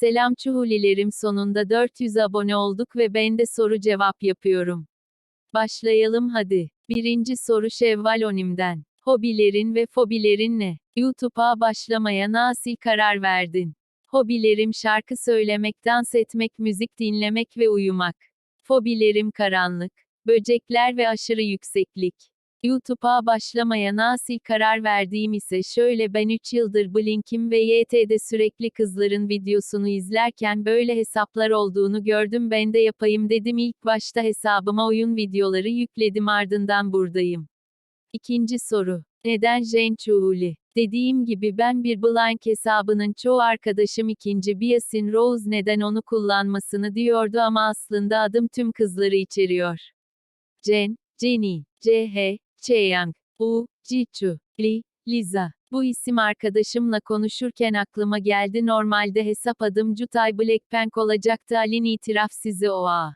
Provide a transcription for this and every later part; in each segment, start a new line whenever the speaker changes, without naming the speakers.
Selam çuhulilerim sonunda 400 abone olduk ve ben de soru cevap yapıyorum. Başlayalım hadi. Birinci soru Şevval Onim'den. Hobilerin ve fobilerin ne? YouTube'a başlamaya nasıl karar verdin? Hobilerim şarkı söylemek, dans etmek, müzik dinlemek ve uyumak. Fobilerim karanlık, böcekler ve aşırı yükseklik. YouTube'a başlamaya nasıl karar verdiğim ise şöyle ben 3 yıldır Blink'im ve YT'de sürekli kızların videosunu izlerken böyle hesaplar olduğunu gördüm ben de yapayım dedim ilk başta hesabıma oyun videoları yükledim ardından buradayım. İkinci soru. Neden Jane Chuhuli? Dediğim gibi ben bir Blank hesabının çoğu arkadaşım ikinci Biasin Rose neden onu kullanmasını diyordu ama aslında adım tüm kızları içeriyor. Jen, Jenny, CH, Chaeyang, U, Jichu, Li, Liza. Bu isim arkadaşımla konuşurken aklıma geldi normalde hesap adım Jutay Blackpink olacaktı Alin itiraf size oa.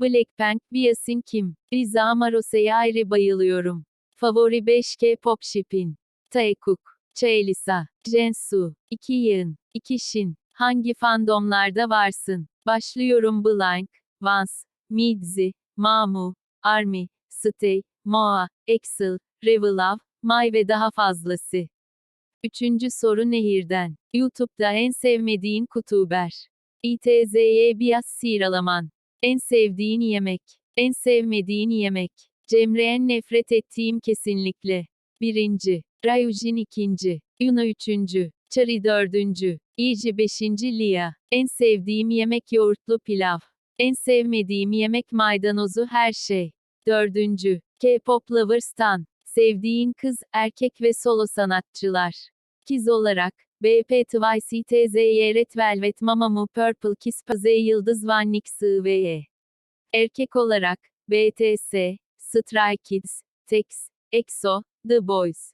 Blackpink, Biasin kim? Liza Amarose'ye ayrı bayılıyorum. Favori 5K Pop Shipin. Taekuk, Chaelisa, Jensu, İki Yığın, İki Shin. Hangi fandomlarda varsın? Başlıyorum Blank, Vance, Midzi, Mamu, Army, Stay, Moa, Excel, Revelav, May ve daha fazlası. Üçüncü soru Nehir'den. YouTube'da en sevmediğin kutuber. İTZY Bias Siralaman. En sevdiğin yemek. En sevmediğin yemek. Cemre en nefret ettiğim kesinlikle. Birinci. Rayujin ikinci. Yuna üçüncü. Çari dördüncü. İyici beşinci Lia. En sevdiğim yemek yoğurtlu pilav. En sevmediğim yemek maydanozu her şey. Dördüncü. K-pop Lovers'tan. Sevdiğin kız, erkek ve solo sanatçılar. Kiz olarak, BP Twice TZY Red Velvet Mamamoo Purple Kiss Paze Yıldız Van Nix ve Erkek olarak, BTS, Stray Kids, Tex, EXO, The Boys.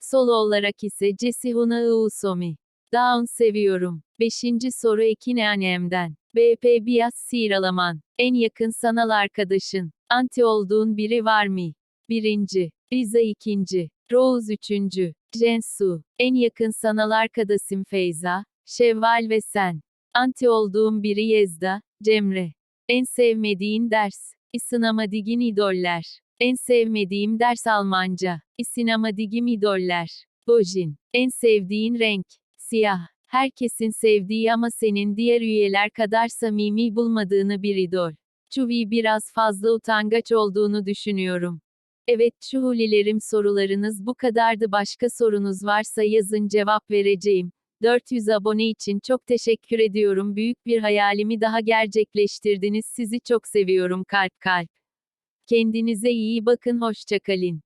Solo olarak ise Jesse Huna Usomi. Down seviyorum. Beşinci soru Ekine annemden. BP Bias Siralaman. En yakın sanal arkadaşın. Anti olduğun biri var mı? Birinci. Riza ikinci. Rose üçüncü. Jensu. En yakın sanal arkadaşım Feyza. Şevval ve sen. Anti olduğum biri Yezda. Cemre. En sevmediğin ders. İsınamadigin idoller. En sevmediğim ders Almanca. İsinamadigim idoller. Bojin. En sevdiğin renk. Siyah. Herkesin sevdiği ama senin diğer üyeler kadar samimi bulmadığını bir idol. Çuvi biraz fazla utangaç olduğunu düşünüyorum. Evet çuhulilerim sorularınız bu kadardı başka sorunuz varsa yazın cevap vereceğim. 400 abone için çok teşekkür ediyorum büyük bir hayalimi daha gerçekleştirdiniz sizi çok seviyorum kalp kalp. Kendinize iyi bakın hoşçakalın.